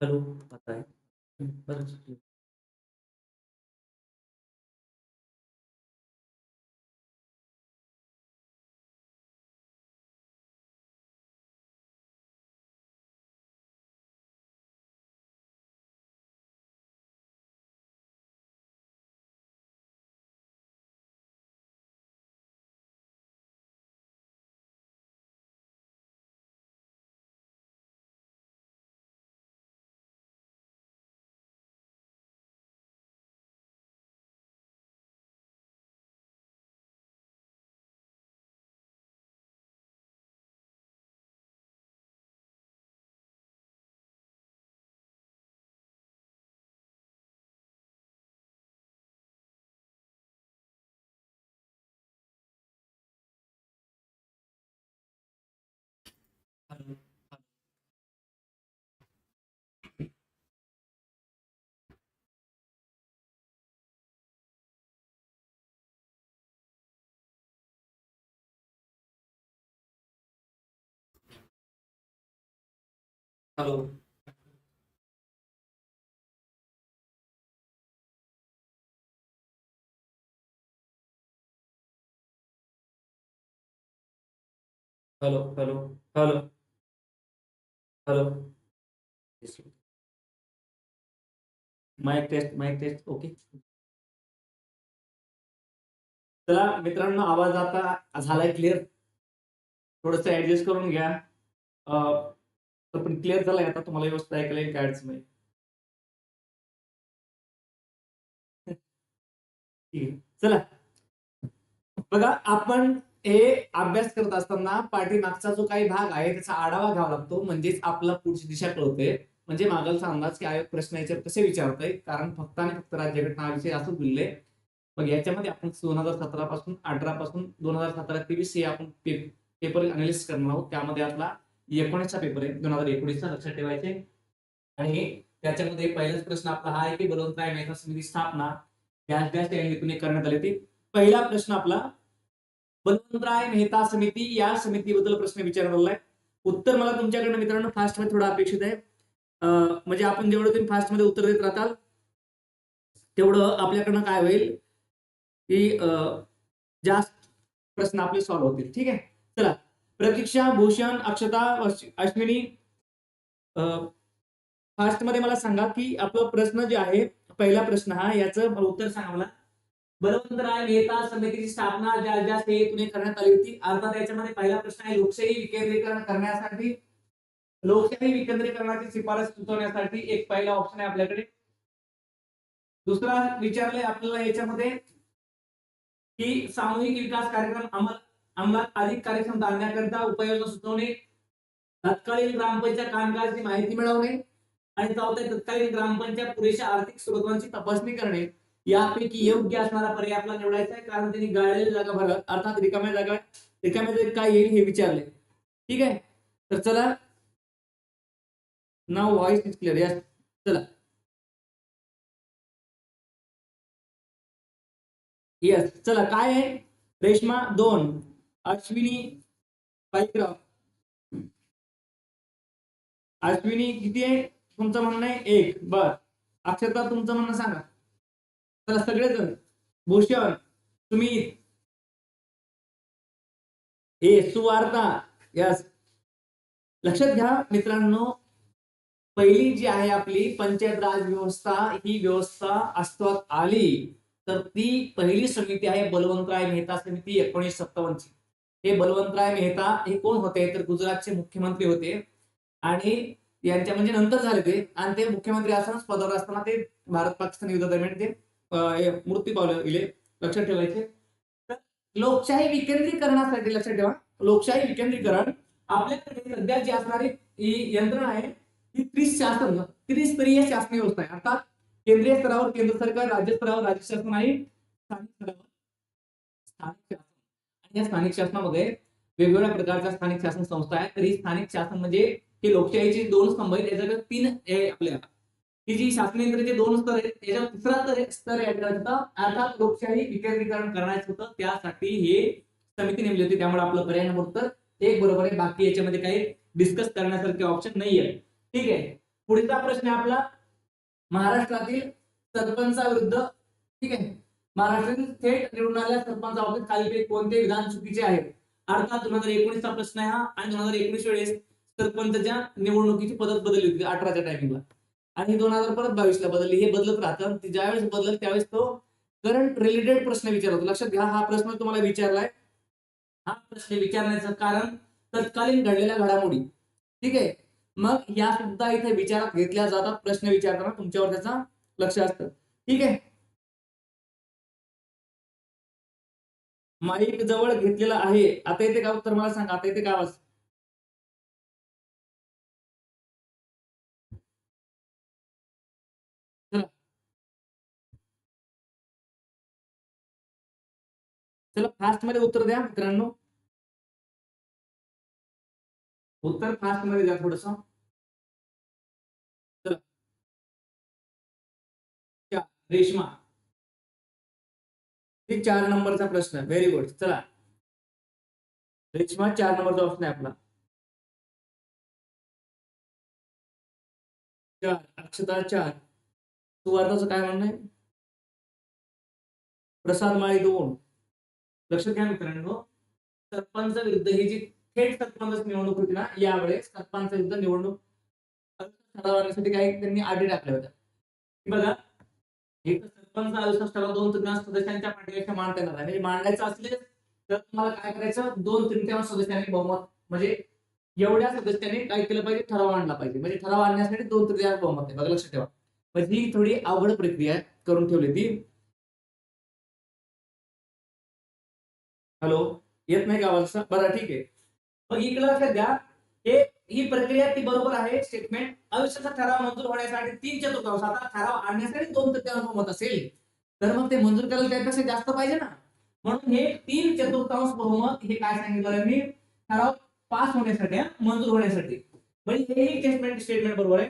Hello आता आहे. हं, बरं hello. Hello hello hello hello. Mic test mic test okay. चला मित्रांनो आवाज़ आता झालाय क्लिअर थोडस ऍडजस्ट करून घ्या. अं, तर पण क्लिअर झालाय आता तुम्हाला व्यवस्थित ऐकायला येईल काय अडचण नाही. ठीक आहे. चला. बघा आपण हे अभ्यास करत असताना पाठीमागचा जो काही भाग आहे त्याचा आढावा घ्यावा लागतो. म्हणजेच आपला पुढची दिशा कळवते. म्हणजे मागलचा अंदाज की आयोग प्रश्न याच्यावर कसे विचारतोय. कारण फक्त आणि फक्त राज्यघटनाविषयी विषय असं बोलले. मग याच्यामध्ये आपण दोन हजार सतरा पासून अठरा पासून दोन हजार सतरा तेवीस हे आपण पेपर अनालिसिस करणार आहोत. त्यामध्ये आपला एकोणीसचा पेपर आहे. दोन हजार एकोणीसचा लक्षात ठेवायचे. आणि त्याच्यामध्ये पहिलाच प्रश्न आपला हा आहे की बलवंतराय मेहता समिती स्थापना डॅश डॅश या हेतूने करण्यात आली होती. पहिला प्रश्न आपला बलवंतराय मेहता समिती या समितीबद्दल प्रश्न विचारलेला आहे. उत्तर मला तुमच्याकडनं मित्रांनो फास्टमध्ये थोडं अपेक्षित आहे. म्हणजे आपण जेवढं तुम्ही फास्टमध्ये उत्तर देत राहताल तेवढं आपल्याकडनं काय होईल की जास्त प्रश्न आपले सॉल्व्ह होतील. ठीक आहे? चला. प्रतीक्षा भूषण अक्षता अश्विनी फास्टमध्ये मला सांगा की आपला प्रश्न जे आहे पहिला प्रश्न हा याचं उत्तर सांगा मला. बलवंतराय मेहता समितीची स्थापना ज्या ज्या हेतूने करण्यात आली होती अर्थात याच्यामध्ये पहिला प्रश्न आहे लोकशाही विकेंद्रीकरण करण्यासाठी लोकशाही विकेंद्रीकरणाची शिफारस सुचवण्यासाठी एक पहिला ऑप्शन आहे आपल्याकडे. दुसरा विचारलंय आपल्याला याच्यामध्ये की सामूहिक विकास कार्यक्रम अंमल अंमलात अधिक कार्यक्षमता आणण्याकरिता उपाययोजना सुचवणे तत्कालीन ग्रामपंचायत कामकाजाची माहिती मिळवणे आणि चौथे तत्कालीन ग्रामपंचायत पुरेशा आर्थिक स्रोतांची तपासणी करणे. यापैकी योग्य असणारा पर्याय आपला निवडायचा आहे कारण त्यांनी गाळलेली जागा भरत अर्थात रिकाम्या जागा रिकाम्या जागेत काय येईल हे विचारले. ठीक आहे? तर चला. नाव व्हॉइस इज क्लिअर या चला. येस चला. काय आहे? रेश्मा दोन. अश्विनी पाईकराव. अश्विनी किती आहे? तुमचं म्हणणं आहे एक. बर. अक्षता तुमचं म्हणणं सांगा. चला सगळेजण. भूषण सुमित. ए सुवार्ता. यस लक्षात घ्या मित्रांनो. पहिली जी आहे आपली पंचायत राज व्यवस्था ही व्यवस्था अस्तित्वात आली. तर ती पहिली समिती आहे बलवंतराय मेहता समिती एकोणीस सत्तावन्नची. हे बलवंतराय मेहता हे कोण होते? तर गुजरातचे मुख्यमंत्री होते. आणि यांच्या म्हणजे नंतर झाले ते. आणि ते मुख्यमंत्री असतानाच पदावर असताना ते भारत पाकिस्तान युद्धादरम्यान ते मृत्यू पावले गेले लक्षात ठेवायचे. तर लोकशाही विकेंद्रीकरणासाठी लक्षात ठेवा. लोकशाही विकेंद्रीकरण आपल्याकडे सध्या जी असणारी ही यंत्रणा आहे ही त्रिशासन त्रिस्तरीय शासन व्यवस्था आहे. अर्थात केंद्रीय स्तरावर केंद्र सरकार राज्य स्तरावर राज्य शासन आहे स्थानिक स्तरावर. स्थानिक शासन. या स्थानिक शासनामध्ये वेगवेगळ्या प्रकारच्या स्थानिक शासन संस्था आहेत. तर ही स्थानिक शासन म्हणजे ही लोकशाहीची दोन स्तंभ आहेत. याच्याकडे तीन आपल्या ही जी शासन यंत्राचे दोन स्तर आहेत त्याच्यावर तिसरा स्तर स्तर अर्थात लोकशाही विकेंद्रीकरण करायचं होतं. त्यासाठी हे समिती नेमली होती. त्यामुळे आपलं पर्याय नंबर उत्तर एक बरोबर आहे. बाकी याच्यामध्ये काही डिस्कस करण्यासारखे ऑप्शन नाहीये. ठीक आहे. पुढचा प्रश्न आहे आपला. महाराष्ट्रातील सरपंचाविरुद्ध. ठीक आहे. महाराष्ट्रातील थेट निवडून आलेल्या सरपंचाबाबतीत खालील कोणते विधान चुकीचे आहे? अर्थात दोन हजार एकोणीसचा प्रश्न आहे हा आणि दोन हजार एकोणीस वेळेस सरपंचच्या निवडणुकीची पद्धत बदलली होती अठराच्या टायमिंगला आणि दोन हजार परत बावीसला बदलली. हे बदलत राहतं. ज्यावेळेस बदलत त्यावेळेस तो करंट रिलेटेड प्रश्न विचारतो लक्षात घ्या हा प्रश्न तुम्हाला विचारलाय. हा प्रश्न विचारण्याचं कारण तत्कालीन घडलेल्या घडामोडी. ठीक आहे? मग या सुद्धा इथे विचारात घेतल्या जातात. प्रश्न विचारताना तुमच्यावर त्याचा लक्ष असतं. ठीक आहे? माईक जवळ घेतलेला आहे. आता येते का उत्तर मला सांगा? आता येते का आवाज? चला. फास्टमध्ये उत्तर द्या मित्रांनो. उत्तर फास्टमध्ये द्या थोडस. रेशमा. हे चार नंबरचा प्रश्न व्हेरी गुड चला. रेश्मा चार नंबरचा ऑप्शन आहे आपला. चार. अक्षता चार. सुवार्ताचं काय म्हणणं आहे? प्रसाद माळी दोन. लक्षात घ्या मित्रांनो. सरपंच विरुद्ध ही जी थेट सरपंच निवडणूक होती ना यावेळेस सरपंच विरुद्ध निवडणूक ठरवण्यासाठी काही त्यांनी आधी टाकल्या होत्या. बघा. एक तर दोन तृतीयांश सदस्यांच्या पाठीपेक्षा मांडता येणार नाही. म्हणजे मांडायचं असले तर तुम्हाला काय करायचं? दोन तृतीयांश सदस्यांनी बहुमत म्हणजे एवढ्या सदस्यांनी काय केलं पाहिजे? ठराव आणला पाहिजे. म्हणजे ठराव आणण्यासाठी दोन तृतीयांश बहुमत आहे. बघा लक्षात ठेवा. म्हणजे ही थोडी अवघड प्रक्रिया आहे करून ठेवली ती. हॅलो? येत नाही का आवाज? बरं ठीक आहे. मग इकडे लक्षात द्या हे ही प्रक्रिया ती बरोबर आहे. स्टेटमेंट आयुष्याचा ठराव मंजूर होण्यासाठी तीन चतुर्थांश आता ठराव आणण्यासाठी दोन तृतीयांश बहुमत असेल. तर मग ते मंजूर करायला त्यापेक्षा जास्त पाहिजे ना? म्हणून हे तीन चतुर्थांश बहुमत हे काय सांगितलं मी? ठराव पास होण्यासाठी मंजूर होण्यासाठी. म्हणजे हे स्टेटमेंट स्टेटमेंट बरोबर आहे.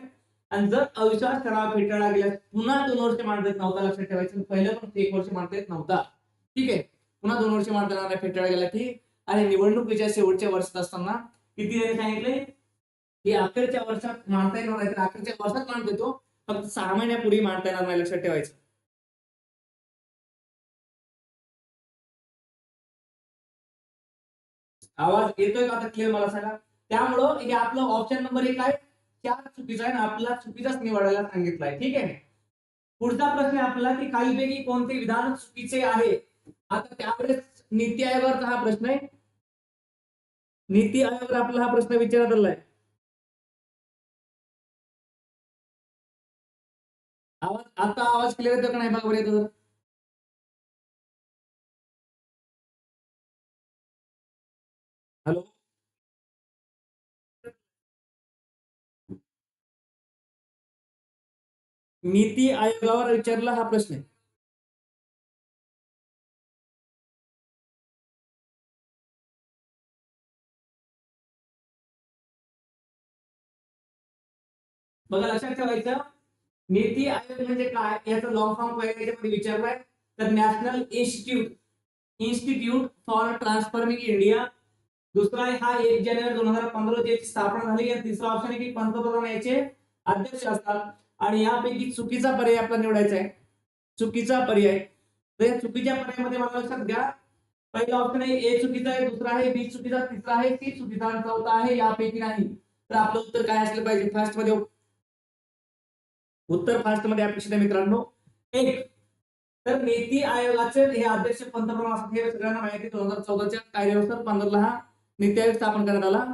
आणि जर अविश्वास ठराव फेटाळला गेल्यास पुन्हा दोन वर्ष मानता येत नव्हता लक्षात ठेवायचं. पहिलं पण एक वर्ष मानता येत नव्हता. ठीक आहे? पुन्हा दोन वर्ष मानता येणार फेटाळला गेला ठीक आणि निवडणुकीच्या शेवटच्या वर्षात असताना किती जणी सांगितले? की अखेरच्या वर्षात मांडता येणार नाही तर अखेरच्या वर्षात मांडता येतो. फक्त सहा महिन्यापूर्वी मांडता येणार नाही लक्षात ठेवायचं. आवाज येतोय का आता क्लिअर मला सांगा? त्यामुळं हे आपलं ऑप्शन नंबर एक आहे. चार चुकीचा आहे आपला चुकीचाच निवडायला सांगितलाय. ठीक आहे? पुढचा प्रश्न आपला की काहीपैकी कोणते विधान चुकीचे आहे? आता त्यावेळेस नीती आयोगाचा हा प्रश्न आहे. नीती आयोगावर आपला हा प्रश्न विचारत आलाय. आवाज आता आवाज क्लिअर येतो का नाही? बघा बरं येतो हॅलो नीती आयोगावर विचारला हा प्रश्न आहे. बघा लक्षात ठेवायचं. नीती आयोग म्हणजे काय? याचा लॉंग फॉर्म पहिल्या याच्यामध्ये विचारलाय तर national institute institute for transforming India दुसरा आहे हा एक जानेवारी दोन हजार पंधरा याची स्थापना झाली. आणि तिसरा ऑप्शन आहे की पंतप्रधान याचे अध्यक्ष असतात. आणि यापैकी चुकीचा पर्याय आपला निवडायचा आहे. चुकीचा पर्याय. तर या चुकीच्या पर्यायामध्ये मला लक्षात घ्या. पहिला ऑप्शन आहे ए चुकीचा आहे दुसरा आहे बी चुकीचा तिसरा आहे सी चुकीचा चौथा आहे यापैकी नाही. तर आपलं उत्तर काय असलं पाहिजे? फर्स्टमध्ये उत्तर फास्टमध्ये अपेक्षित आहे मित्रांनो एक तर नीती आयोगाचे हे अध्यक्ष पंतप्रधान असतात हे सगळ्यांना माहिती दोन हजार चौदाच्या कायद्यानुसार पंधराला हा नीती आयोग स्थापन करण्यात आला.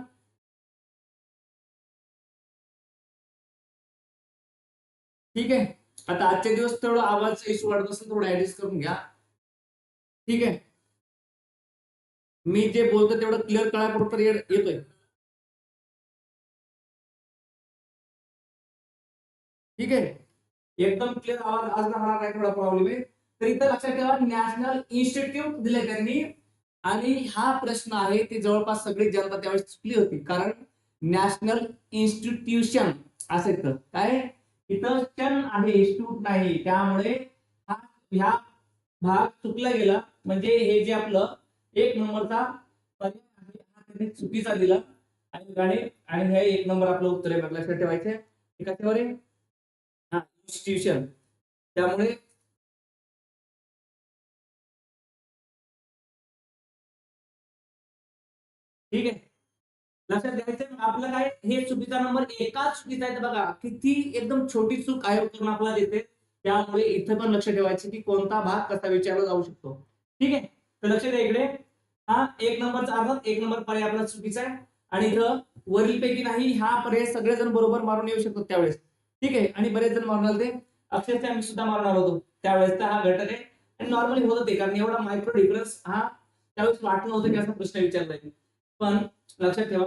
ठीक आहे. आता आजचे दिवस थोडं आवाज इश्यू वाढत असेल थोडं ऍडजस्ट करून घ्या. ठीक आहे. मी जे बोलतो तेवढं क्लिअर कळापुरतं येतोय. ठीक आहे? एकदम क्लिअर आवाज आज राहणार नाही थोडा प्रॉब्लेम आहे? तर इथं लक्षात ठेवा नॅशनल इन्स्टिट्यूट दिले त्यांनी. आणि हा प्रश्न आहे ते जवळपास सगळी जनता त्यावेळेस चुकली होती. कारण नॅशनल इन्स्टिट्यूशन असं इथं काय? इथं शन आहे इन्स्टिट्यूट नाही. त्यामुळे हा ह्या भाग चुकला गेला. म्हणजे हे जे आपलं एक नंबरचा पर्याय आहे हा त्यांनी चुकीचा दिला. आणि आणि आणि हे एक नंबर आपलं उत्तर आहे लक्षात ठेवायचे हे इन्स्टिट्यूशन त्यामुळे ठीक आहे. लक्षात घ्यायचं आपलं काय? हे चुकीचा नंबर एकाच चुकीचा आहे बघा किती एकदम छोटी चूक आयोग करून आपल्याला देते. त्यामुळे इथं पण लक्ष ठेवायचं की कोणता भाग कसा विचारला जाऊ शकतो. ठीक आहे? तर लक्ष द्या इकडे. हा एक नंबरचा अर्थ एक नंबर पर्याय आपला चुकीचा आहे. आणि इथं वरील पैकी नाही हा पर्याय सगळेजण बरोबर मारून येऊ शकतो त्यावेळेस. ठीक आहे आणि बरेच जण मारून आले ते अक्षरशः आम्ही सुद्धा मारणार होतो. त्यावेळेस हा घटक आहे. आणि नॉर्मली होत होते कारण एवढा मायक्रो डिफरन्स हा त्यावेळेस वाटलं होतं की असा प्रश्न विचारला पण लक्षात ठेवा.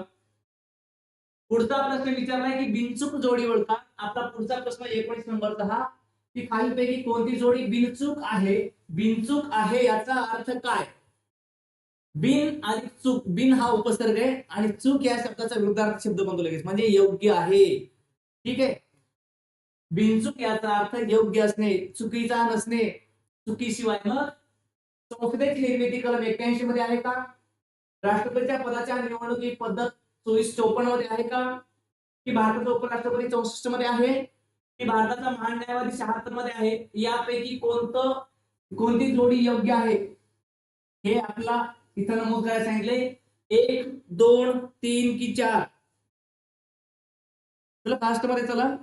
पुढचा प्रश्न विचारलाय की बिनचूक जोडी ओळखा. आपला पुढचा प्रश्न एकोणीस नंबरचा हा की खालीलपैकी कोणती जोडी बिनचूक आहे? बिनचूक आहे याचा अर्थ काय? बिन आणि चूक. बिन हा उपसर्ग आहे आणि चूक या शब्दाचा विरुद्धार्थ शब्द बनतो लगेच. म्हणजे योग्य आहे. ठीक आहे? बिनचूक याचा अर्थ योग्य असणे चुकीचा नसणे चुकीशिवाय मग संसदेची निर्मिती कलम एक्क्याऐंशी मध्ये आहे का? राष्ट्रपतीच्या पदाच्या निवडणुकी पद्धत चोवीस चौपन्नमध्ये आहे का? की भारताचा उपराष्ट्रपती चौसष्टमध्ये आहे? की भारताचा महान न्यायवादी शहात्तरमध्ये आहे? यापैकी कोणतं कोणती जोडी योग्य आहे? हे आपला इथं नमूद करायला सांगितले. एक दोन तीन की चार. चला फास्टमध्ये चला.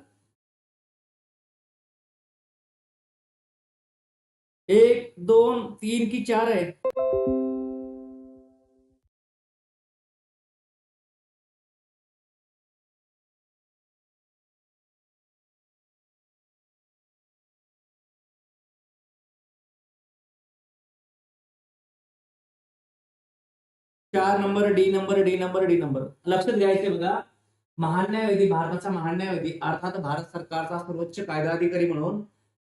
एक दोन तीन की चार आहे चार number, D number D number D number. लक्षात घ्यायचे बघा महान न्यायवादी भारताचा महान न्यायवादी अर्थात भारत सरकारचा सर्वोच्च कायदा अधिकारी म्हणून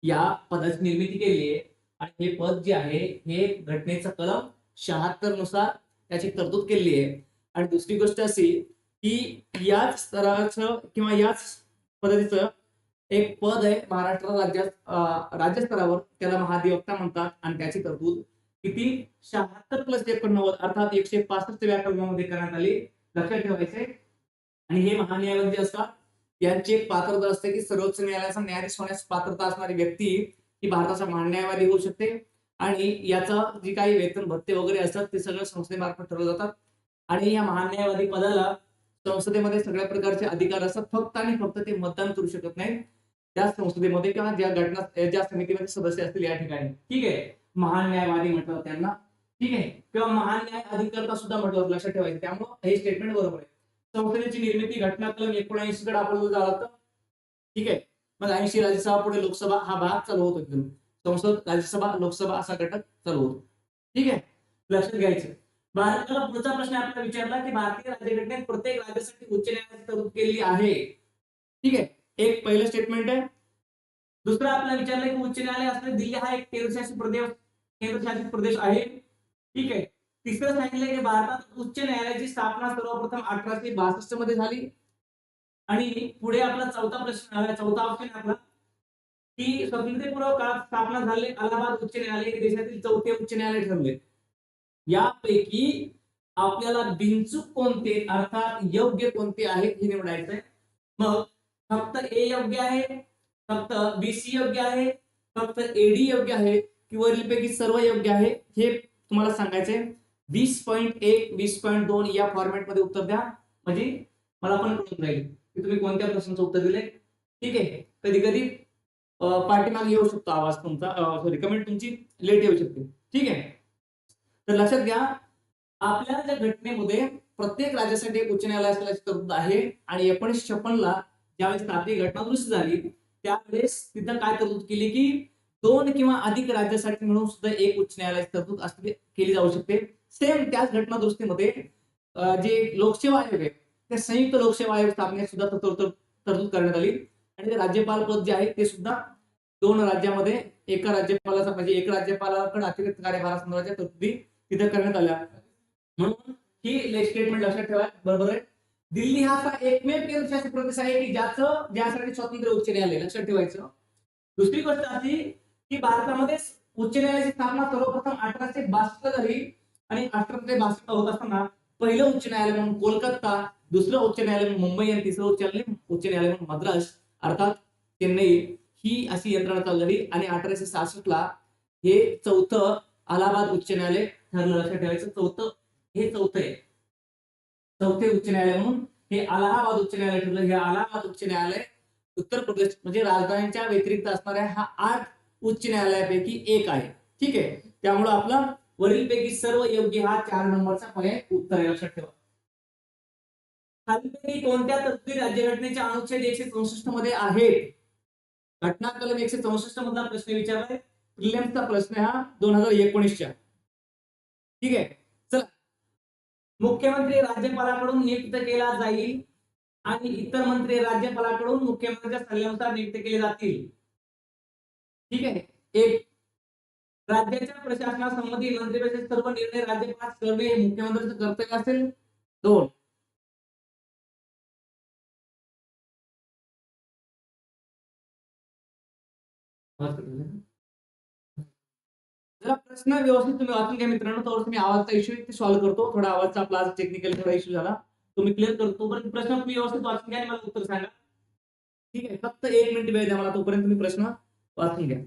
या पदाची निर्मिती केली आहे. आणि हे पद जे आहे हे घटनेचा कलम शहात्तरनुसार त्याची तरतूद केलेली आहे. आणि दुसरी गोष्ट अशी की याच स्तराचं किंवा याच पद्धतीचं एक पद आहे महाराष्ट्र राज्यात राज्य स्तरावर त्याला महाधिवक्ता म्हणतात आणि त्याची तरतूद किती? शहात्तर प्लस एकोणनव्वद अर्थात एकशे पासष्ट व्याकरणामध्ये करण्यात आली. लक्षात ठेवायचे आणि हे महान्यायवादी जे असतात. यांची एक पात्रता असते की सर्वोच्च न्यायालयाचा न्यायाधीश होण्यास पात्रता असणारी व्यक्ती ही भारताचा मान्यवादी होऊ शकते. आणि याचा जी काही वेतन भत्ते वगैरे असतात ते सगळं संस्थेमार्फत ठरवलं जातात. आणि या महान्यायवादी पदाला संसदेमध्ये सगळ्या प्रकारचे अधिकार असतात. फक्त आणि फक्त ते मतदान करू शकत नाही त्या संसदेमध्ये किंवा ज्या घटना ज्या समितीमध्ये सदस्य असतील या ठिकाणी. ठीक आहे? महान न्यायवादी म्हटलं त्यांना. ठीक आहे? किंवा महान न्याय अधिकर्ता सुद्धा म्हटलं होतं, लक्षात ठेवायचं. त्यामुळे हे स्टेटमेंट बरोबर आहे. संसदेची निर्मिती घटना कलम एकोणऐंशी कडे आपण जावं ठीक आहे? मग ऐंशी राज्यसभा पुढे लोकसभा हा भाग चालू होतो एकदम संसद राज्यसभा लोकसभा असा घटक चालू होतो. ठीक आहे? लक्षात घ्यायचं. भारताला पुढचा प्रश्न आपल्याला विचारला की भारतीय राज्यघटनेत प्रत्येक राज्यासाठी उच्च न्यायालयाची तरतूद केलेली आहे. ठीक आहे? एक पहिलं स्टेटमेंट आहे. दुसरं आपल्याला विचारलं की उच्च न्यायालय असले दिल्ली हा एक केंद्रशासित प्रदेश केंद्रशासित प्रदेश आहे. ठीक आहे? तिसरं सांगितलं की भारतात उच्च न्यायालयाची स्थापना सर्वप्रथम अठराशे बासष्टमध्ये झाली. आणि पुढे आपला चौथा प्रश्न चौथा ऑप्शन आपला. की स्वातंत्र्यपूर्व काळात स्थापना झाले अलाहाबाद उच्च न्यायालय हे देशातील चौथे उच्च न्यायालय ठरले. यापैकी आपल्याला बिनचूक कोणते अर्थात योग्य कोणते आहेत हे निवडायचंय. मग फक्त ए योग्य आहे फक्त बीसी योग्य आहे फक्त एडी योग्य आहे की वरीलपैकी सर्व योग्य आहे हे तुम्हाला सांगायचंय. वीस पॉईंट एक वीस पॉईंट दोन या फॉर्मॅटमध्ये उत्तर द्या. म्हणजे मला पण कळून जाईल. की तुम्ही कोणत्या प्रश्नाचं उत्तर दिले ठीक आहे. कधी कधी पाठीमागे येऊ शकतो आवाज तुमचा. सॉरी कमेंट तुमची लेट येऊ शकते. ठीक आहे? तर लक्षात घ्या आपल्या ज्या घटनेमध्ये प्रत्येक राज्यासाठी एक उच्च न्यायालय तरतूद आहे आणि एकोणीसशे छप्पनला ज्यावेळेस तापी घटना दुरुस्ती झाली त्यावेळेस तिथं काय तरतूद केली की दोन किंवा अधिक राज्यासाठी मिळून सुद्धा एक उच्च न्यायालयाची तरतूद असते केली जाऊ शकते. सेम त्याच घटना दुरुस्तीमध्ये जे लोकसेवा आयोग आहे त्या संयुक्त लोकसेवा आयोग स्थापनेत सुद्धा तरतूद करण्यात आली. आणि ते राज्यपाल पद जे आहे ते सुद्धा दोन राज्यामध्ये एका राज्यपालाचा म्हणजे एक राज्यपालाकडे अतिरिक्त कार्यभारासंदर्भाच्या तरतुदी तिथे करण्यात आल्या. म्हणून ही स्टेटमेंट लक्षात ठेवा बरोबर आहे? दिल्ली हा असा एकमेव केंद्रशासित प्रदेश आहे की ज्याचं ज्यासाठी स्वतंत्र उच्च न्यायालय लक्षात ठेवायचं. दुसरी गोष्ट अशी की भारतामध्ये उच्च न्यायालयाची स्थापना सर्वप्रथम अठराशे बासष्ट झाली आणि अठराशे बासष्ट होत असताना पहिलं उच्च न्यायालय म्हणून कोलकाता दुसरं उच्च न्यायालय मुंबई आणि तिसरं उच्च न्यायालय उच्च न्यायालय म्हणून मद्रास अर्थात चेन्नई ही अशी यंत्रणा चाललेली आणि अठराशे सहासष्ट ला हे चौथं अलाहाबाद उच्च न्यायालय ठरलं लक्षात ठेवायचं. चौथं हे चौथं आहे. चौथे उच्च न्यायालय म्हणून हे अलाहाबाद उच्च न्यायालय ठरलं. हे अलाहाबाद उच्च न्यायालय उत्तर प्रदेश म्हणजे राजधानीच्या व्यतिरिक्त असणाऱ्या हा आठ उच्च न्यायालयापैकी एक आहे. ठीक आहे? त्यामुळे आपला वरीलपैकी सर्व योग्य हा चार नंबरचा पर्याय उत्तर आहे. लक्षात ठेवा. कोणत्या तत्वी राज्यघटनेच्या अनुच्छेद एकशे चौसष्टमध्ये आहेत? घटना कलम एकशे चौसष्ट मधला प्रश्न विचारलाय. प्रिलियम्सचा प्रश्न हा दोन हजार एकोणीसच्या. ठीक आहे चला. मुख्यमंत्री राज्यपालाकडून नियुक्त केला जाईल आणि इतर मंत्री राज्यपालाकडून मुख्यमंत्र्यांच्या सल्ल्यानुसार नियुक्त केले जातील. ठीक आहे एक. राज्याच्या प्रशासनासंबंधी मंत्रिपरिषद सर्व निर्णय राज्यपाल करणे हे मुख्यमंत्र्यांचं कर्तव्य असेल. दोन. जरा प्रश्न व्यवस्थित तुम्ही वाचून घ्या मित्रांनो तर तुम्ही आवाजचा इश्यू ते सॉल्व्ह करतो. थोडा आवाजचा आपला आज टेक्निकल थोडा इश्यू झाला. तुम्ही क्लिअर करतो. तोपर्यंत प्रश्न तुम्ही व्यवस्थित वाचून घ्या आणि मला उत्तर सांगा. ठीक आहे? फक्त एक मिनिट वेळ द्या मला तोपर्यंत तुम्ही प्रश्न वाचून घ्या.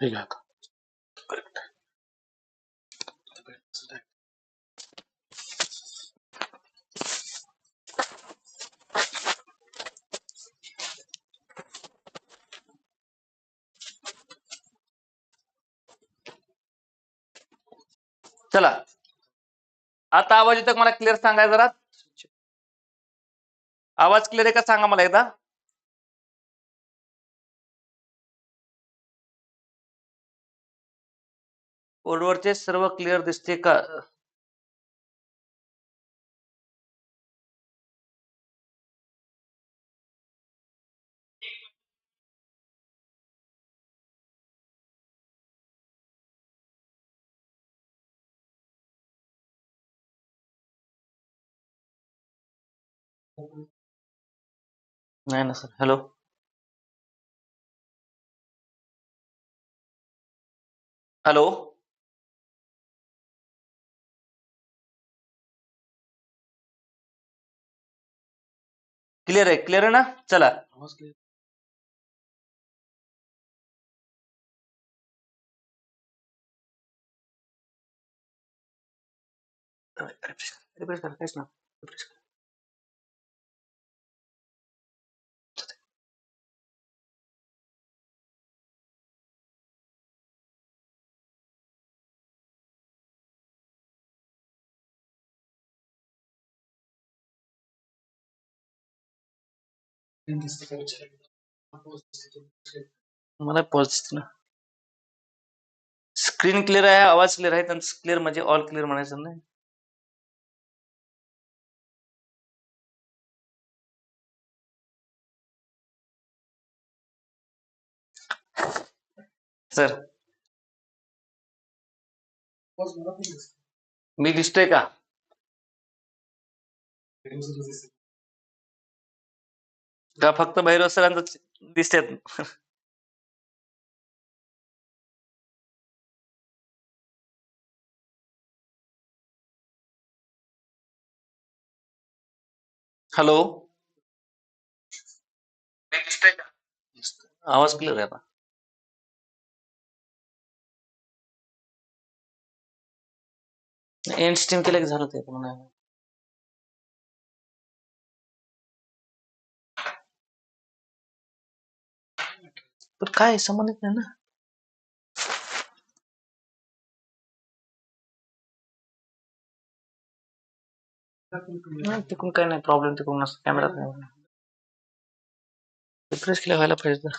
ठीक चला. आता आवाज येतो मला? क्लिअर सांगाय जरा? आवाज क्लिअर आहे का? सांगा मला एकदा. बोर्डवरचे सर्व क्लिअर दिसते का? नाही ना सर. हॅलो हॅलो क्लिअर आहे क्लिअर आहे ना चला रिफ्रेश clear. करा, काहीच ना. रिफ्रेश करा. मला पोहोचत ना. स्क्रीन क्लिअर आहे आवाज क्लिअर आहे त्यांचं क्लिअर म्हणजे ऑल क्लिअर म्हणायचं नाही. सर मी दिसतोय का? का फक्त भैरव सरांच दिसतात? हॅलो? आवाज क्लिअर आहे एंड स्ट्रीम केलं की झालं ते पण. पण काय संबंधित नाही ना तिकडून काही नाही प्रॉब्लेम तिकडून असतो कॅमेरात नाही रिफ्रेश केलं व्हायला पाहिजे ना.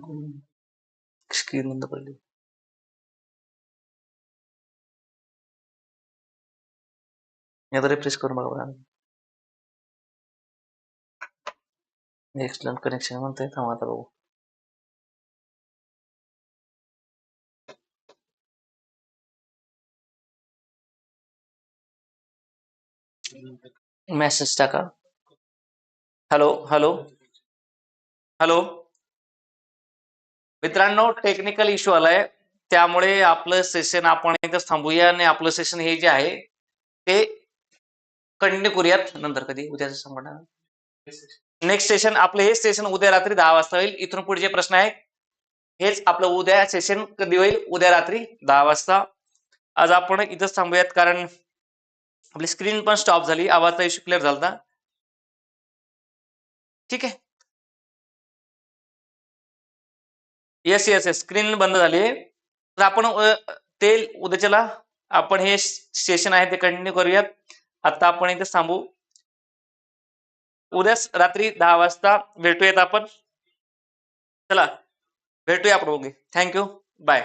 करून स्क्रीन बंद पडली आता रिफ्रेश करून बघा बघा एक्सटर्नल कनेक्शन म्हणतंय थांबा आता बघू मेसेज टाका हॅलो हॅलो. हॅलो. मित्रांनो टेक्निकल इश्यू आलाय. त्यामुळे आपलं सेशन आपण इथं थांबूया आणि आपलं सेशन हे जे आहे ते कंटिन्यू करूयात नंतर कधी उद्याचं सांगणार नेक्स्ट सेशन आपलं हे सेशन उद्या रात्री दहा वाजता होईल. इथून पुढे जे प्रश्न आहेत हेच आपलं उद्या सेशन कधी होईल? उद्या रात्री दहा वाजता. आज आपण इथंच थांबूयात कारण आपली स्क्रीन पण स्टॉप झाली. आवाजचा इश्यू क्लिअर झाला ठीक आहे? येस येस येस स्क्रीन बंद झाली. तर आपण ते उद्याच्याला आपण हे सेशन आहे ते कंटिन्यू करूयात. आता आपण इथे थांबू. उद्याच रात्री दहा वाजता भेटूयात आपण. चला भेटूया आपण ओके थँक्यू बाय